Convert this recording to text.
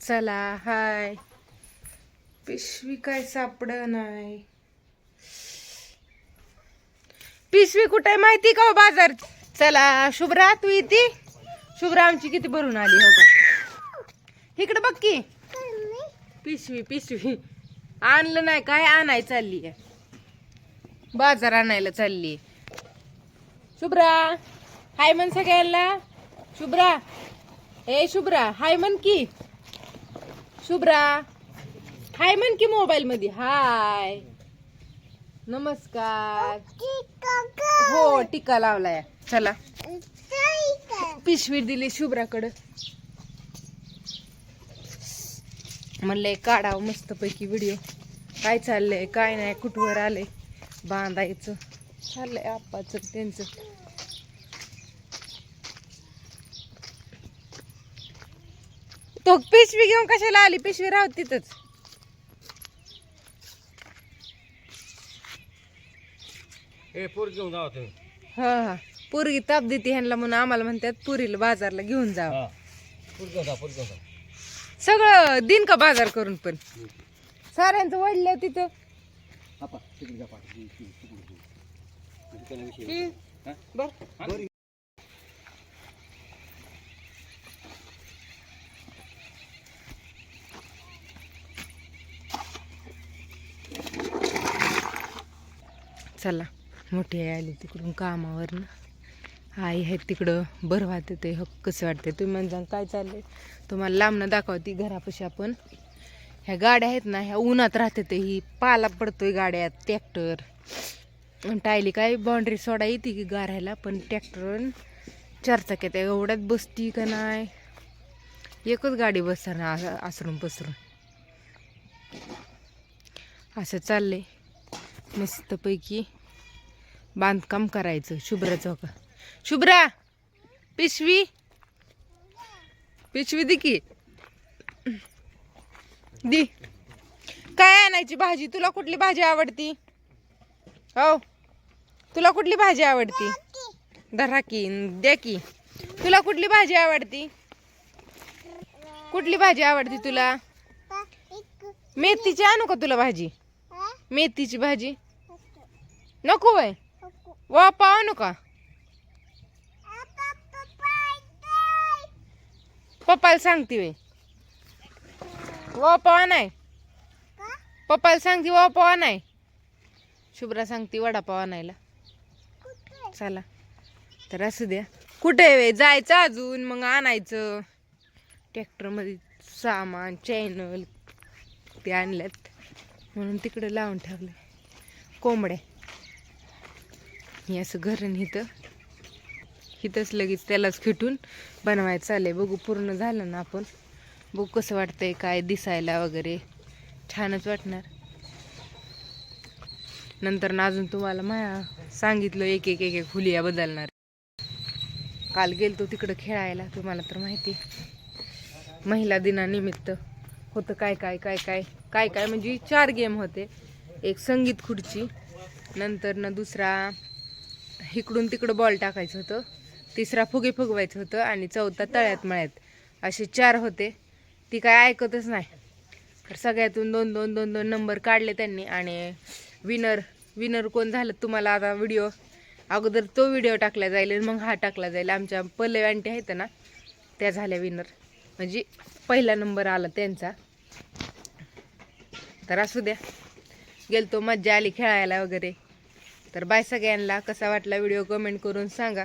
चला हाय. पिशवी काय सापड नाही. पिशवी कुठे माहिती का हो बाजार? चला शुभ्रा तू येते शुभ्रा आमची किती भरून आली हो का? इकडे बघ की. पिशवी पिशवी. आणलं नाही काय आणाय चालली आहे? बाजार आणायला चालली शुभ्रा हाय म्हण सगळ्यांना. शुभ्रा. ए शुभ्रा हाय म्हण की. शुभ्रा. हाय म्हण की मोबाईल मध्ये हाय. नमस्कार. हो टीका लावलाय. चला. पिशवी दिली शुभ्राकडं. म्हणलंय काढावं मस्तपैकी व्हिडिओ काय चाललंय काय नाही कुठवर आले? बांधायचं. चाललंय आप्पाचं त्यांचं. तो पिशवी घेऊन कशाला आली? पिशवी राहत तिथंच. हे पोर घेऊन जावा तुम्ही. हा हा. पोरगी ताप देते ह्यांना म्हणून. आम्हाला म्हणतात पुरीला बाजारला घेऊन जा हा. पोर घेऊन जा पोर घेऊन जा. सगळं दिन का बाजार करून पण? साऱ्यांचं वडलं तिथं. आपा तिकडे जा पाठ तिकडे की बर. चला मोठी आई आली तिकडून कामावरनं. आई आहे तिकडं बरं वाटतं ते हो कसं वाटते. तुम्ही म्हणजे काय चाललंय? तुम्हाला लांबनं दाखवते घरापाशी आपण. ह्या गाड्या आहेत ना ह्या उन्हात राहते ते ही पाला पडतोय गाड्यात ट्रॅक्टर. टायली काय बाउंड्री सोडा येते की गारायला पण ट्रॅक्टर चार चाक्यात एवढ्यात बसती का नाही? एकच गाडी बसणार आसरून पसरून. असं चाललंय. मस्तपैकी बांधकाम करायचं. शुभ्राचं हो का? शुभ्रा! पिशवी! पिशवी दे की. दी. काय आणायची भाजी? तुला कुठली भाजी आवडती? हो. तुला कुठली भाजी आवडती? धरा की द्या की. तुला कुठली भाजी आवडती? कुठली भाजी आवडती तुला? मेथीची आणू का तुला भाजी? मेथीची भाजी. नको वय वा पाव नका. पप्पाला सांगते वे वापा नाही. पप्पाला सांगते वा पाव नाही. शुभ्रा सांगते वडापाव आणायला चला. तर असू द्या. कुठे वे जायचं अजून? मग आणायचं. ट्रॅक्टरमध्ये सामान चॅनल ते आणल्यात. म्हणून तिकडे लावून ठेवलं कोंबड्या हे असं घरण इथं. इथंच लगेच त्यालाच खिटून बनवायचं चाललंय. बघू पूर्ण झालं ना आपण. बघू कसं वाटतंय काय दिसायला वगैरे. छानच वाटणार. नंतर ना अजून तुम्हाला माया सांगितलं एक एक एक एक फुलिया बदलणार. काल गेलतो तिकडं खेळायला तुम्हाला तर माहिती. महिला दिनानिमित्त होतं काय काय काय काय. काय काय म्हणजे चार गेम होते. एक संगीत खुर्ची नंतर ना दुसरा इकडून तिकडं बॉल टाकायचं होतं. तिसरा फुगे फुगवायचं होतं आणि चौथा तळ्यात मळ्यात असे चार होते. ती काय ऐकतच नाही. तर सगळ्यातून दोन दोन दोन दोन नंबर काढले त्यांनी आणि विनर विनर कोण झालं तुम्हाला आता व्हिडिओ अगोदर तो व्हिडिओ टाकला जाईल आणि मग हा टाकला जाईल. आमच्या पल्लव आंटी आहेत ना त्या झाल्या विनर म्हणजे पहिला नंबर आला त्यांचा. तर असू द्या. गेलतो मज्जा आली खेळायला वगैरे. तर बाय सगळ्यांना. कसा वाटला व्हिडिओ कमेंट करून सांगा.